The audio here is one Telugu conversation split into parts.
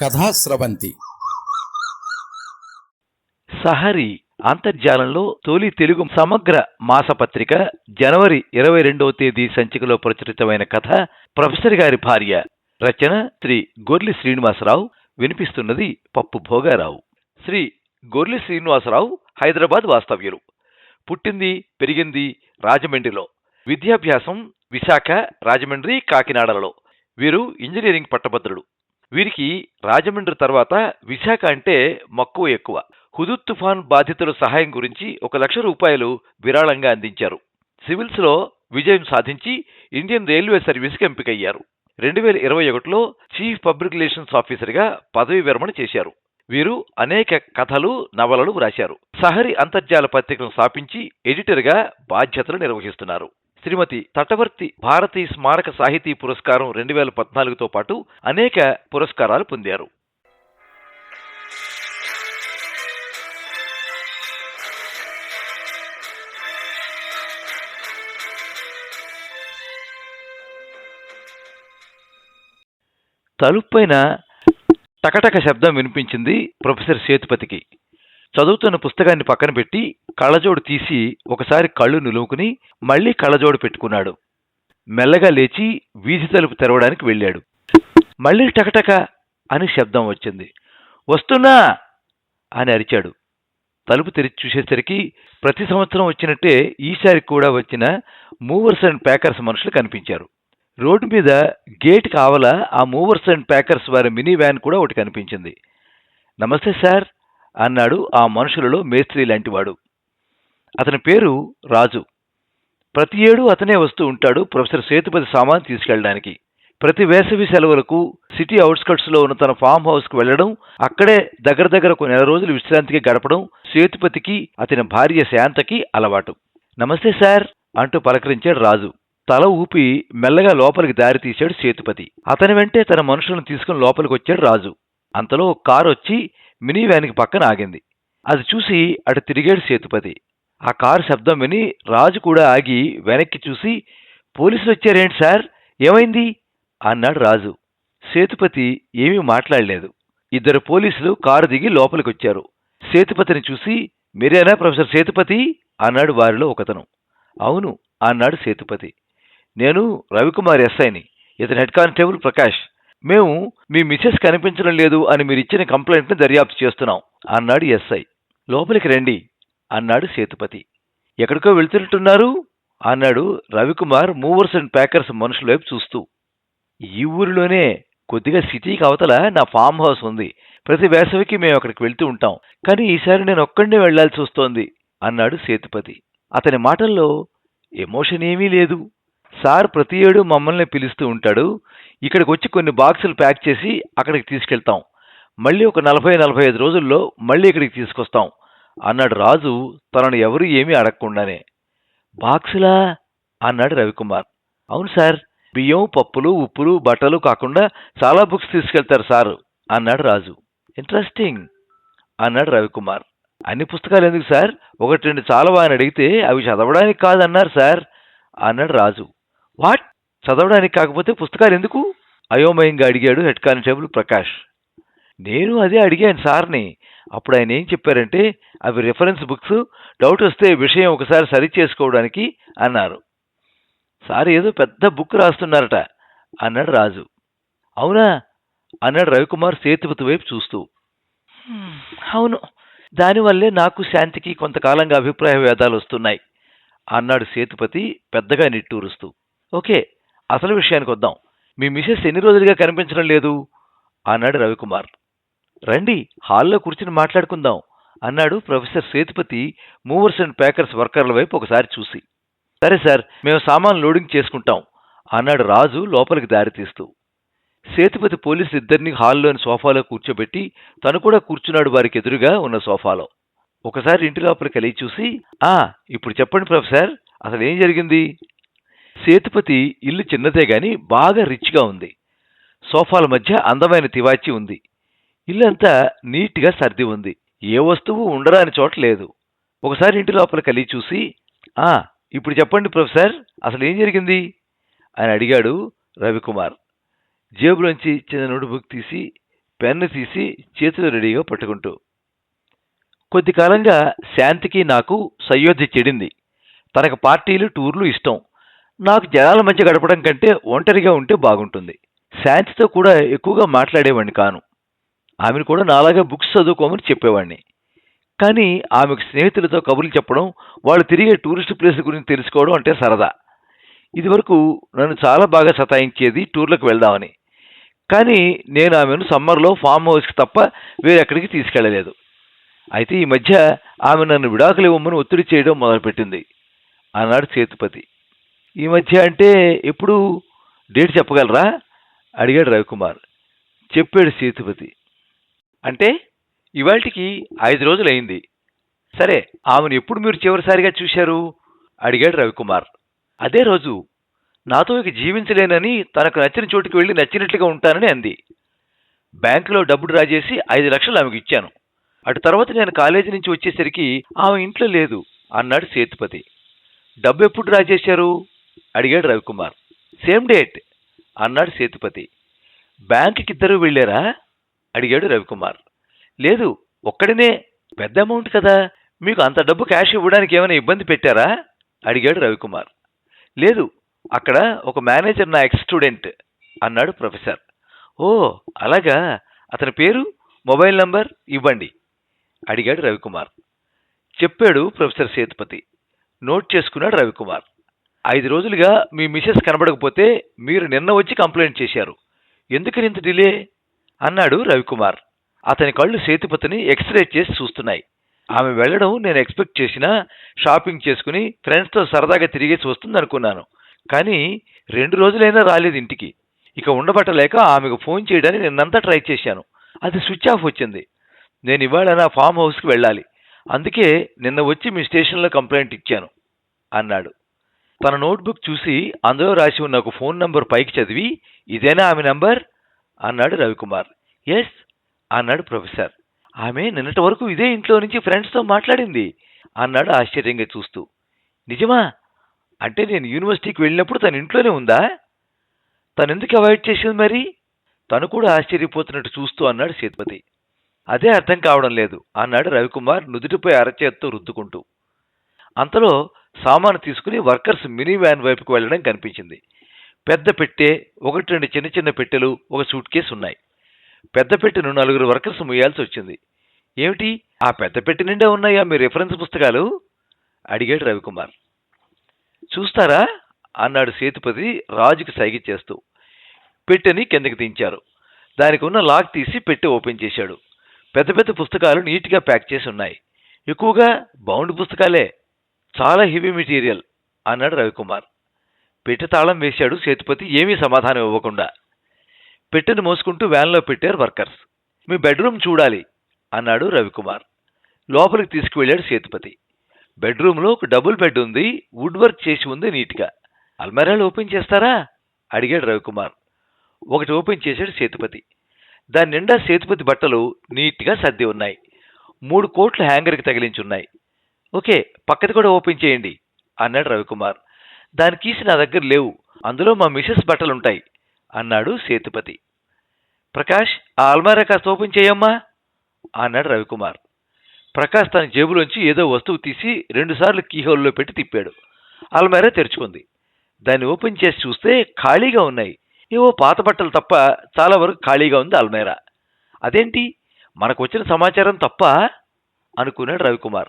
కథాస్రవంతి సహరి అంతర్జాలంలో తొలి తెలుగు సమగ్ర మాసపత్రిక జనవరి ఇరవై రెండవ తేదీ సంచికలో ప్రచురితమైన కథ ప్రొఫెసర్ గారి భార్య. రచన శ్రీ గొర్లి శ్రీనివాసరావు. వినిపిస్తున్నది పప్పు భోగారావు. శ్రీ గొర్లి శ్రీనివాసరావు హైదరాబాద్ వాస్తవ్యులు. పుట్టింది పెరిగింది రాజమండ్రిలో. విద్యాభ్యాసం విశాఖ రాజమండ్రి కాకినాడలలో. వీరు ఇంజనీరింగ్ పట్టభద్రుడు. వీరికి రాజమండ్రి తర్వాత విశాఖ అంటే మక్కువ ఎక్కువ. హుదూద్ తుఫాన్ బాధితుల సహాయం గురించి ఒక లక్ష రూపాయలు విరాళంగా అందించారు. సివిల్స్లో విజయం సాధించి ఇండియన్ రైల్వే సర్వీస్కి ఎంపికయ్యారు. రెండు వేల ఇరవై ఒకటిలో చీఫ్ పబ్లిక్ రిలేషన్స్ ఆఫీసర్గా పదవి విరమణ చేశారు. వీరు అనేక కథలు నవలలు వ్రాశారు. సహరి అంతర్జాల పత్రికను స్థాపించి ఎడిటర్గా బాధ్యతలు నిర్వహిస్తున్నారు. శ్రీమతి తటవర్తి భారతీయ స్మారక సాహితీ పురస్కారం రెండు వేల పద్నాలుగుతో పాటు అనేక పురస్కారాలు పొందారు. తలుపైన టకటక శబ్దం వినిపించింది ప్రొఫెసర్ సేతుపతికి. చదువుతున్న పుస్తకాన్ని పక్కన పెట్టి కళ్ళజోడు తీసి ఒకసారి కళ్ళు నిలువుకుని మళ్ళీ కళ్ళజోడు పెట్టుకున్నాడు. మెల్లగా లేచి వీధి తలుపు తెరవడానికి వెళ్ళాడు. మళ్ళీ టకటక అని శబ్దం వచ్చింది. వస్తున్నా! అని అరిచాడు. తలుపు తెరిచి చూసేసరికి ప్రతి సంవత్సరం వచ్చినట్టే ఈసారి కూడా వచ్చిన మూవర్స్ అండ్ ప్యాకర్స్ మనుషులు కనిపించారు. రోడ్డు మీద గేట్ కావల ఆ మూవర్స్ అండ్ ప్యాకర్స్ వారి మినీ వ్యాన్ కూడా ఒకటి కనిపించింది. నమస్తే సార్! అన్నాడు ఆ మనుషులలో మేస్త్రి లాంటివాడు. అతని పేరు రాజు. ప్రతి ఏడు అతనే వస్తూ ఉంటాడు ప్రొఫెసర్ సేతుపతి సామాన్ తీసుకెళ్ళడానికి. ప్రతి వేసవి సెలవులకు సిటీ అవుట్స్కట్స్లో ఉన్న తన ఫామ్ హౌస్కు వెళ్ళడం అక్కడే దగ్గర దగ్గర ఒక నెల రోజులు విశ్రాంతికి గడపడం సేతుపతికి అతని భార్య శాంతకి అలవాటు. నమస్తే సార్ అంటూ పలకరించాడు రాజు. తల ఊపి మెల్లగా లోపలికి దారి తీశాడు సేతుపతి. అతని వెంటే తన మనుషులను తీసుకుని లోపలికి వచ్చాడు రాజు. అంతలో కారు వచ్చి మినీ వ్యాన్కి పక్కన ఆగింది. అది చూసి అటు తిరిగాడు సేతుపతి. ఆ కారు శబ్దం విని రాజు కూడా ఆగి వెనక్కి చూసి పోలీసులు వచ్చారేంటి సార్? ఏమైంది? అన్నాడు రాజు. సేతుపతి ఏమీ మాట్లాడలేదు. ఇద్దరు పోలీసులు కారు దిగి లోపలికొచ్చారు. సేతుపతిని చూసి మీరేనా ప్రొఫెసర్ సేతుపతి? అన్నాడు వారిలో ఒకతను. అవును అన్నాడు సేతుపతి. నేను రవికుమార్ ఎస్ఐని. ఇతని హెడ్ కానిస్టేబుల్ ప్రకాష్. మేము మీ మిసెస్ కనిపించడం లేదు అని మీరు ఇచ్చిన కంప్లైంట్ని దర్యాప్తు చేస్తున్నాం అన్నాడు ఎస్ఐ. లోపలికి రండి అన్నాడు సేతుపతి. ఎక్కడికో వెళ్తున్నట్టున్నారు అన్నాడు రవికుమార్ మూవర్స్ అండ్ ప్యాకర్స్ మనుషుల వైపు చూస్తూ. ఈ ఊరిలోనే కొద్దిగా సిటీకి అవతల నా ఫామ్ హౌస్ ఉంది. ప్రతి వేసవికి మేము అక్కడికి వెళ్తూ ఉంటాం. కానీ ఈసారి నేను ఒక్కడే వెళ్ళాల్సి వస్తోంది అన్నాడు సేతుపతి. అతని మాటల్లో ఎమోషన్ ఏమీ లేదు. సార్ ప్రతి ఏడు మమ్మల్ని పిలుస్తూ ఉంటాడు. ఇక్కడికి వచ్చి కొన్ని బాక్సులు ప్యాక్ చేసి అక్కడికి తీసుకెళ్తాం. మళ్ళీ ఒక నలభై నలభై ఐదు రోజుల్లో మళ్ళీ ఇక్కడికి తీసుకొస్తాం. అన్నాడు రాజు తనను ఎవరు ఏమీ అడగకుండానే. బాక్సులా? అన్నాడు రవికుమార్. అవును సార్ బియ్యం పప్పులు ఉప్పులు బట్టలు కాకుండా చాలా బుక్స్ తీసుకెళ్తారు సార్ అన్నాడు రాజు. ఇంట్రెస్టింగ్ అన్నాడు రవికుమార్. అన్ని పుస్తకాలు ఎందుకు సార్? ఒకటి రెండు చాలా అని అడిగితే అవి చదవడానికి కాదన్నారు సార్ అన్నాడు రాజు. వాట్? చదవడానికి కాకపోతే పుస్తకాలు ఎందుకు? అయోమయంగా అడిగాడు హెడ్ కానిస్టేబుల్ ప్రకాష్. నేను అదే అడిగాను సార్ని. అప్పుడు ఆయన ఏం చెప్పారంటే అవి రిఫరెన్స్ బుక్స్ డౌట్ వస్తే విషయం ఒకసారి సరి చేసుకోవడానికి అన్నారు. సార్ ఏదో పెద్ద బుక్ రాస్తున్నారట అన్నాడు రాజు. అవునా? అన్నాడు రవికుమార్ సేతుపతి వైపు చూస్తూ. "హ్మ్, అవును. దానివల్లే నాకు శాంతికి కొంతకాలంగా అభిప్రాయ భేదాలు వస్తున్నాయి అన్నాడు సేతుపతి పెద్దగా నిట్టూరుస్తూ. ఓకే. అసలు విషయానికి వద్దాం. మీ మిసెస్ ఎన్ని రోజులుగా కనిపించడం లేదు? అన్నాడు రవికుమార్. రండి హాల్లో కూర్చుని మాట్లాడుకుందాం అన్నాడు professor Sethupathi movers and packers వర్కర్ల వైపు ఒకసారి చూసి. సరే సార్ మేము సామాన్ లోడింగ్ చేసుకుంటాం అన్నాడు రాజు లోపలికి దారి తీస్తూ. సేతుపతి పోలీసు ఇద్దరిని హాల్లోని సోఫాలో కూర్చోబెట్టి తను కూడా కూర్చున్నాడు వారికి ఎదురుగా ఉన్న సోఫాలో. ఒకసారి ఇంటి లోపలికి వెళ్ళి చూసి ఆ ఇప్పుడు చెప్పండి ప్రొఫెసర్ అసలు ఏం జరిగింది? సేతుపతి ఇల్లు చిన్నదే గాని బాగా రిచ్గా ఉంది. సోఫాల మధ్య అందమైన తివాచి ఉంది. ఇల్లంతా నీట్గా సర్ది ఉంది. ఏ వస్తువు ఉండరాని చోట లేదు. ఒకసారి ఇంటి లోపల కలిగి చూసి ఆ ఇప్పుడు చెప్పండి ప్రొఫెసర్ అసలు ఏం జరిగింది? అని అడిగాడు రవికుమార్. జేబులోంచి చిన్న నోట్బుక్ తీసి పెన్ను తీసి చేతిలో రెడీగా పట్టుకుంటూ కొద్ది కాలంగా శాంతికి నాకు సయోధ్య చెడింది. తనకు పార్టీలు టూర్లు ఇష్టం. నాకు జనాల మధ్య గడపడం కంటే ఒంటరిగా ఉంటే బాగుంటుంది. శాంతితో కూడా ఎక్కువగా మాట్లాడేవాడిని కాను. ఆమెను కూడా నాలాగా బుక్స్ చదువుకోమని చెప్పేవాడిని. కానీ ఆమెకు స్నేహితులతో కబుర్లు చెప్పడం వాళ్ళు తిరిగే టూరిస్ట్ ప్లేస్ గురించి తెలుసుకోవడం అంటే సరదా. ఇదివరకు నన్ను చాలా బాగా సతాయించేది టూర్లకు వెళ్దామని. కానీ నేను ఆమెను సమ్మర్లో ఫామ్ హౌస్కి తప్ప వేరెక్కడికి తీసుకెళ్ళలేదు అయితే ఈ మధ్య ఆమె నన్ను విడాకులు ఇవ్వమని ఒత్తిడి చేయడం మొదలుపెట్టింది. అన్నాడు సేతుపతి ఈ మధ్య అంటే ఎప్పుడు డేట్ చెప్పగలరా? అడిగాడు రవికుమార్. చెప్పాడు సేతుపతి. అంటే ఇవాళకి ఐదు రోజులు అయింది సరే ఆమెను ఎప్పుడు మీరు చివరిసారిగా చూశారు? అడిగాడు రవికుమార్. అదే రోజు. నాతో ఇక జీవించలేనని తనకు నచ్చిన చోటుకి వెళ్ళి నచ్చినట్లుగా ఉంటానని అంది. బ్యాంకులో డబ్బు డ్రా చేసి ఐదు లక్షలు ఆమెకు ఇచ్చాను. అటు తర్వాత నేను కాలేజీ నుంచి వచ్చేసరికి ఆమె ఇంట్లో లేదు అన్నాడు సేతుపతి. డబ్బు ఎప్పుడు డ్రా చేశారు అడిగాడు రవికుమార్. సేమ్ డేట్ అన్నాడు సేతుపతి. బ్యాంకుకి ఇద్దరు వెళ్ళారా? అడిగాడు రవికుమార్. లేదు ఒక్కడినే. పెద్ద అమౌంట్ కదా. మీకు అంత డబ్బు క్యాష్ ఇవ్వడానికి ఏమైనా ఇబ్బంది పెట్టారా? అడిగాడు రవికుమార్. లేదు అక్కడ ఒక మేనేజర్ నా ఎక్స్ స్టూడెంట్ అన్నాడు ప్రొఫెసర్ ఓ అలాగా? అతని పేరు మొబైల్ నంబర్ ఇవ్వండి అడిగాడు రవికుమార్. చెప్పాడు ప్రొఫెసర్ సేతుపతి. నోట్ చేసుకున్నాడు రవికుమార్. ఐదు రోజులుగా మీ మిసెస్ కనబడకపోతే మీరు నిన్న వచ్చి కంప్లైంట్ చేశారు. ఎందుకని ఇంత డిలే? అన్నాడు రవికుమార్. అతని కళ్ళు సేతుపతిని ఎక్స్రే చేసి చూస్తున్నాయి. ఆమె వెళ్ళడం నేను ఎక్స్పెక్ట్ చేసినా షాపింగ్ చేసుకుని ఫ్రెండ్స్తో సరదాగా తిరిగేసి వస్తుందనుకున్నాను. కానీ రెండు రోజులైనా రాలేదు ఇంటికి. ఇక ఉండబట్టలేక ఆమెకు ఫోన్ చేయడానికి నిన్నంతా ట్రై చేశాను. అది స్విచ్ ఆఫ్ వచ్చింది. నేను ఇవాళ నా ఫామ్ హౌస్కి వెళ్ళాలి. అందుకే నిన్న వచ్చి మీ స్టేషన్లో కంప్లైంట్ ఇచ్చాను అన్నాడు. తన నోట్బుక్ చూసి అందులో రాసి ఉన్న ఒక ఫోన్ నంబర్ పైకి చదివి ఇదేనా ఆమె నంబర్? అన్నాడు రవికుమార్. ఎస్ అన్నాడు ప్రొఫెసర్. ఆమె నిన్నటి వరకు ఇదే ఇంట్లో నుంచి ఫ్రెండ్స్తో మాట్లాడింది అన్నాడు ఆశ్చర్యంగా చూస్తూ. నిజమా? అంటే నేను యూనివర్సిటీకి వెళ్ళినప్పుడు తన ఇంట్లోనే ఉందా? తను ఎందుకు అవాయిడ్ చేసింది మరి? తను కూడా ఆశ్చర్యపోతున్నట్టు చూస్తూ అన్నాడు సేతుపతి అదే అర్థం కావడం లేదు అన్నాడు రవికుమార్ నుదుటిపై అరచేత్తో రుద్దుకుంటూ. అంతలో సామాను తీసుకుని వర్కర్స్ మినీ వ్యాన్ వైపుకు వెళ్ళడం కనిపించింది. పెద్ద పెట్టె ఒకటి రెండు చిన్న చిన్న పెట్టెలు ఒక సూట్ కేసు ఉన్నాయి. పెద్ద పెట్టెను నలుగురు వర్కర్స్ ముయ్యాల్సి వచ్చింది. ఏమిటి? ఆ పెద్ద పెట్టె నిండా ఉన్నాయా మీ రిఫరెన్స్ పుస్తకాలు? అడిగాడు రవికుమార్. చూస్తారా? అన్నాడు సేతుపతి రాజుకి సైగ చేస్తూ. పెట్టెని కిందకి దించారు. దానికి ఉన్న లాక్ తీసి పెట్టె ఓపెన్ చేశాడు. పెద్ద పెద్ద పుస్తకాలు నీట్గా ప్యాక్ చేసి ఉన్నాయి. ఎక్కువగా బౌండ్ పుస్తకాలే. చాలా హెవీ మెటీరియల్ అన్నాడు రవికుమార్. పెట్టె తాళం వేశాడు సేతుపతి ఏమీ సమాధానం ఇవ్వకుండా. పెట్టెను మోసుకుంటూ వ్యాన్లో పెట్టారు వర్కర్స్. మీ బెడ్రూమ్ చూడాలి అన్నాడు రవికుమార్. లోపలికి తీసుకువెళ్ళాడు సేతుపతి. బెడ్రూమ్లో ఒక డబుల్ బెడ్ ఉంది వుడ్ వర్క్ చేసి ఉంది నీట్గా. అల్మారాలు ఓపెన్ చేస్తారా? అడిగాడు రవికుమార్. ఒకటి ఓపెన్ చేశాడు సేతుపతి. దాని నిండా సేతుపతి బట్టలు నీట్గా సర్ది ఉన్నాయి. మూడు కోట్లు హ్యాంగర్కి తగిలించి ఉన్నాయి ఓకే పక్కది కూడా ఓపెన్ చేయండి అన్నాడు రవికుమార్. దాని కీసి నా దగ్గర లేవు అందులో మా మిసెస్ బట్టలుంటాయి అన్నాడు సేతుపతి. ప్రకాష్ ఆ అల్మారా కాస్త ఓపెన్ చేయమ్మా అన్నాడు రవికుమార్. ప్రకాష్ తన జేబులోంచి ఏదో వస్తువు తీసి రెండుసార్లు కీహోల్లో పెట్టి తిప్పాడు. అల్మారా తెరుచుకుంది. దాన్ని ఓపెన్ చేసి చూస్తే ఖాళీగా ఉన్నాయి. ఏవో పాత బట్టలు తప్ప చాలా వరకు ఖాళీగా ఉంది అల్మేరా. అదేంటి? మనకు వచ్చిన సమాచారం తప్ప? అనుకున్నాడు రవికుమార్.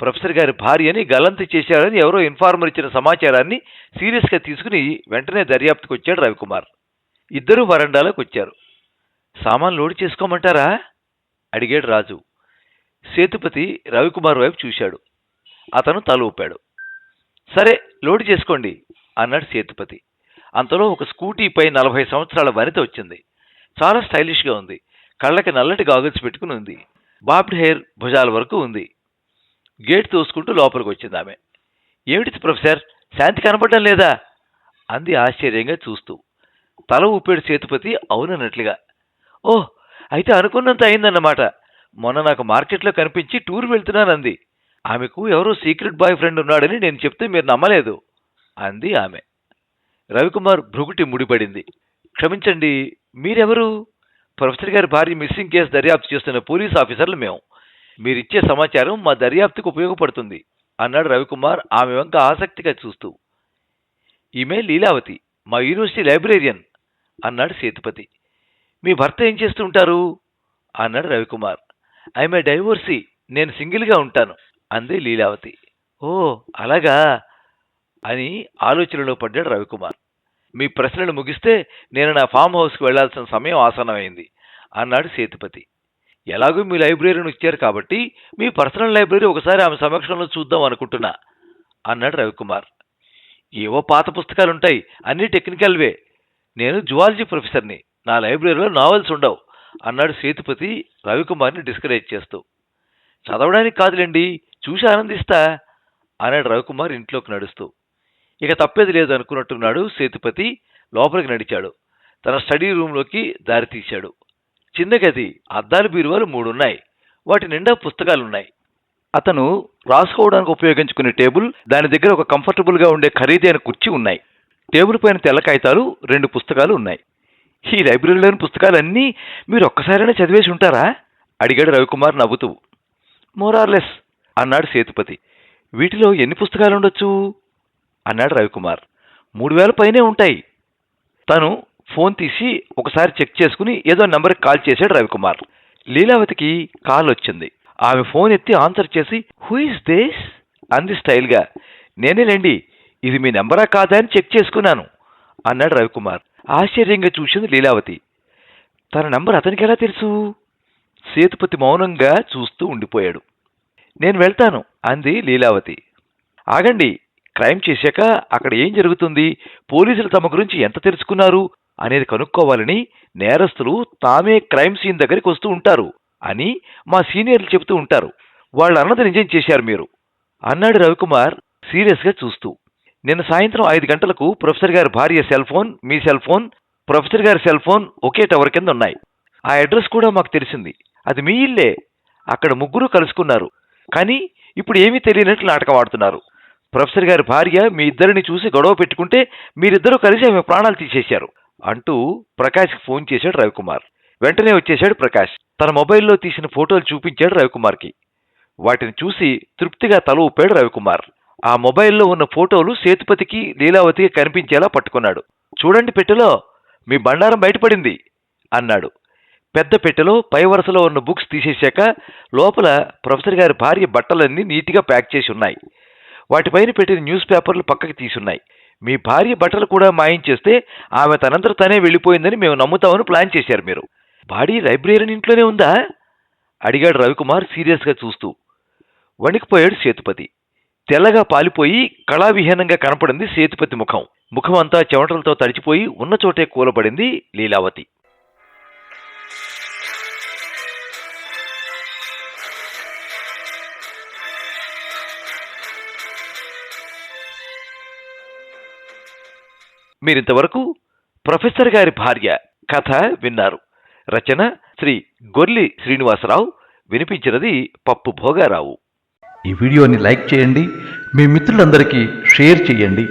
ప్రొఫెసర్ గారి భార్యని గల్లంతు చేశారని ఎవరో ఇన్ఫార్మర్ ఇచ్చిన సమాచారాన్ని సీరియస్గా తీసుకుని వెంటనే దర్యాప్తుకు వచ్చాడు రవికుమార్. ఇద్దరూ వరండాలోకి వచ్చారు. సామాన్ లోడ్ చేసుకోమంటారా? అడిగాడు రాజు. సేతుపతి రవికుమార్ వైపు చూశాడు. అతను తల ఊపాడు. సరే లోడ్ చేసుకోండి అన్నాడు సేతుపతి. అంతలో ఒక స్కూటీపై నలభై సంవత్సరాల వనిత వచ్చింది. చాలా స్టైలిష్గా ఉంది. కళ్ళకి నల్లటి గాగుల్స్ పెట్టుకుని ఉంది. బాబ్డ్ హెయిర్ భుజాల వరకు ఉంది. గేట్ తోసుకుంటూ లోపలికి వచ్చింది ఆమె. ఏమిటి ప్రొఫెసర్? శాంతి కనపడడం లేదా? అంది ఆశ్చర్యంగా చూస్తూ. తల ఊపేడు సేతుపతి అవునన్నట్లుగా ఓహ్ అయితే అనుకున్నంత అయిందన్నమాట. మొన్న నాకు మార్కెట్లో కనిపించి టూర్ వెళ్తున్నానంది. ఆమెకు ఎవరో సీక్రెట్ బాయ్ ఫ్రెండ్ ఉన్నాడని నేను చెప్తే మీరు నమ్మలేదు అంది ఆమె. రవికుమార్ భృగుటి ముడిపడింది. క్షమించండి మీరెవరు? ప్రొఫెసర్ గారి భార్య మిస్సింగ్ కేసు దర్యాప్తు చేస్తున్న పోలీస్ ఆఫీసర్లు మేము. మీరిచ్చే సమాచారం మా దర్యాప్తుకు ఉపయోగపడుతుంది అన్నాడు రవికుమార్ ఆమె వంక ఆసక్తిగా చూస్తూ. ఈమె లీలావతి మా యూనివర్సిటీ లైబ్రేరియన్ అన్నాడు సేతుపతి. మీ భర్త ఏం చేస్తూ ఉంటారు? అన్నాడు రవికుమార్. ఐమె డైవోర్సీ నేను సింగిల్గా ఉంటాను అంది లీలావతి. ఓ అలాగా? అని ఆలోచనలో పడ్డాడు రవికుమార్. మీ ప్రశ్నలు ముగిస్తే నేను నా ఫామ్ హౌస్కి వెళ్ళాల్సిన సమయం ఆసనమైంది అన్నాడు సేతుపతి. ఎలాగో మీ లైబ్రరీని ఇచ్చారు కాబట్టి మీ పర్సనల్ లైబ్రరీ ఒకసారి ఆమె సమక్షంలో చూద్దాం అనుకుంటున్నా అన్నాడు రవికుమార్. ఏవో పాత పుస్తకాలుంటాయి అన్నీ టెక్నికల్వే. నేను జువాలజీ ప్రొఫెసర్ని నా లైబ్రరీలో నావెల్స్ ఉండవు అన్నాడు సేతుపతి రవికుమార్ని డిస్కరేజ్ చేస్తూ. చదవడానికి కాదులేండి చూసి ఆనందిస్తా అన్నాడు రవికుమార్ ఇంట్లోకి నడుస్తూ. ఇక తప్పేది లేదు అనుకున్నట్టున్నాడు సేతుపతి లోపలికి నడిచాడు. తన స్టడీ రూమ్లోకి దారి తీశాడు. చిన్న గది అద్దాలు బీరువాలు మూడున్నాయి. వాటి నిండా పుస్తకాలున్నాయి. అతను రాసుకోవడానికి ఉపయోగించుకునే టేబుల్ దాని దగ్గర ఒక కంఫర్టబుల్గా ఉండే ఖరీదైన కుర్చీ ఉన్నాయి. టేబుల్ పైన తెల్ల కాగితాలు రెండు పుస్తకాలు ఉన్నాయి. ఈ లైబ్రరీలోని పుస్తకాలన్నీ మీరు ఒక్కసారైనా చదివేసి ఉంటారా? అడిగాడు రవికుమార్ నవ్వుతూ. మోరార్లెస్ అన్నాడు సేతుపతి. వీటిలో ఎన్ని పుస్తకాలు ఉండొచ్చు అన్నాడు రవికుమార్. మూడు వేల పైనే ఉంటాయి. తను ఫోన్ తీసి ఒకసారి చెక్ చేసుకుని ఏదో నెంబర్కి కాల్ చేశాడు రవికుమార్. లీలావతికి కాల్ వచ్చింది. ఆమె ఫోన్ ఎత్తి ఆన్సర్ చేసి హూ ఇస్ దేస్ అంది స్టైల్గా. నేనేలేండి ఇది మీ నెంబరా కాదా అని చెక్ చేసుకున్నాను అన్నాడు రవికుమార్. ఆశ్చర్యంగా చూసింది లీలావతి. తన నంబర్ అతనికి ఎలా తెలుసు? సేతుపతి మౌనంగా చూస్తూ ఉండిపోయాడు. నేను వెళ్తాను అంది లీలావతి. ఆగండి క్రైమ్ చేశాక అక్కడ ఏం జరుగుతుంది? పోలీసులు తమ గురించి ఎంత తెలుసుకున్నారు? అనేది కనుక్కోవాలని నేరస్తులు తామే క్రైమ్ సీన్ దగ్గరికి వస్తూ ఉంటారు అని మా సీనియర్లు చెబుతూ ఉంటారు. వాళ్ళు అన్నది నిజం చేశారు మీరు అన్నాడు రవికుమార్ సీరియస్గా చూస్తూ. నిన్న సాయంత్రం ఐదు గంటలకు ప్రొఫెసర్ గారి భార్య సెల్ ఫోన్ మీ సెల్ ఫోన్ ప్రొఫెసర్ గారి సెల్ ఫోన్ ఒకే టవర్ కింద ఉన్నాయి. ఆ అడ్రస్ కూడా మాకు తెలిసింది అది మీ ఇల్లే అక్కడ ముగ్గురు కలుసుకున్నారు కానీ ఇప్పుడు ఏమీ తెలియనట్లు నాటకం ఆడుతున్నారు. ప్రొఫెసర్ గారి భార్య మీ ఇద్దరిని చూసి గొడవ పెట్టుకుంటే మీరిద్దరూ కలిసి ఆమె ప్రాణాలు తీసేశారు. అంటూ ప్రకాష్కి ఫోన్ చేశాడు రవికుమార్. వెంటనే వచ్చేశాడు ప్రకాష్. తన మొబైల్లో తీసిన ఫోటోలు చూపించాడు రవికుమార్కి. వాటిని చూసి తృప్తిగా తల ఊపాడు రవికుమార్. ఆ మొబైల్లో ఉన్న ఫోటోలు సేతుపతికి లీలావతికి కనిపించేలా పట్టుకున్నాడు. చూడండి పెట్టెలో మీ బండారం బయటపడింది అన్నాడు. పెద్ద పెట్టెలో పై వరుసలో ఉన్న బుక్స్ తీసేశాక లోపల ప్రొఫెసర్ గారి భార్య బట్టలన్నీ నీట్గా ప్యాక్ చేసి ఉన్నాయి. వాటిపైన పెట్టిన న్యూస్ పేపర్లు పక్కకి తీసున్నాయి. మీ భార్య బట్టలు కూడా మాయం చేస్తే ఆమె తనంతట తనే వెళ్ళిపోయిందని మేము నమ్ముతామని ప్లాన్ చేశారు మీరు. బాడీ లైబ్రరీని ఇంట్లోనే ఉందా? అడిగాడు రవికుమార్ సీరియస్గా చూస్తూ. వణికిపోయాడు సేతుపతి. తెల్లగా పాలిపోయి కళావిహీనంగా కనపడింది సేతుపతి ముఖం. ముఖం అంతా చెమటలతో తడిచిపోయి ఉన్న చోటే కూలబడింది లీలావతి. మీరింతవరకు ప్రొఫెసర్ గారి భార్య కథ విన్నారు. రచన శ్రీ గొర్లి శ్రీనివాసరావు. వినిపించినది పప్పు భోగారావు. ఈ వీడియోని లైక్ చేయండి మీ మిత్రులందరికీ షేర్ చేయండి.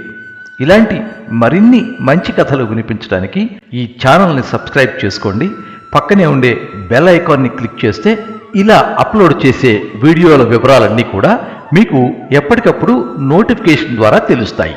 ఇలాంటి మరిన్ని మంచి కథలు వినిపించడానికి ఈ ఛానల్ని సబ్స్క్రైబ్ చేసుకోండి. పక్కనే ఉండే బెల్ ఐకాన్ని క్లిక్ చేస్తే ఇలా అప్లోడ్ చేసే వీడియోల వివరాలన్నీ కూడా మీకు ఎప్పటికప్పుడు నోటిఫికేషన్ ద్వారా తెలుస్తాయి.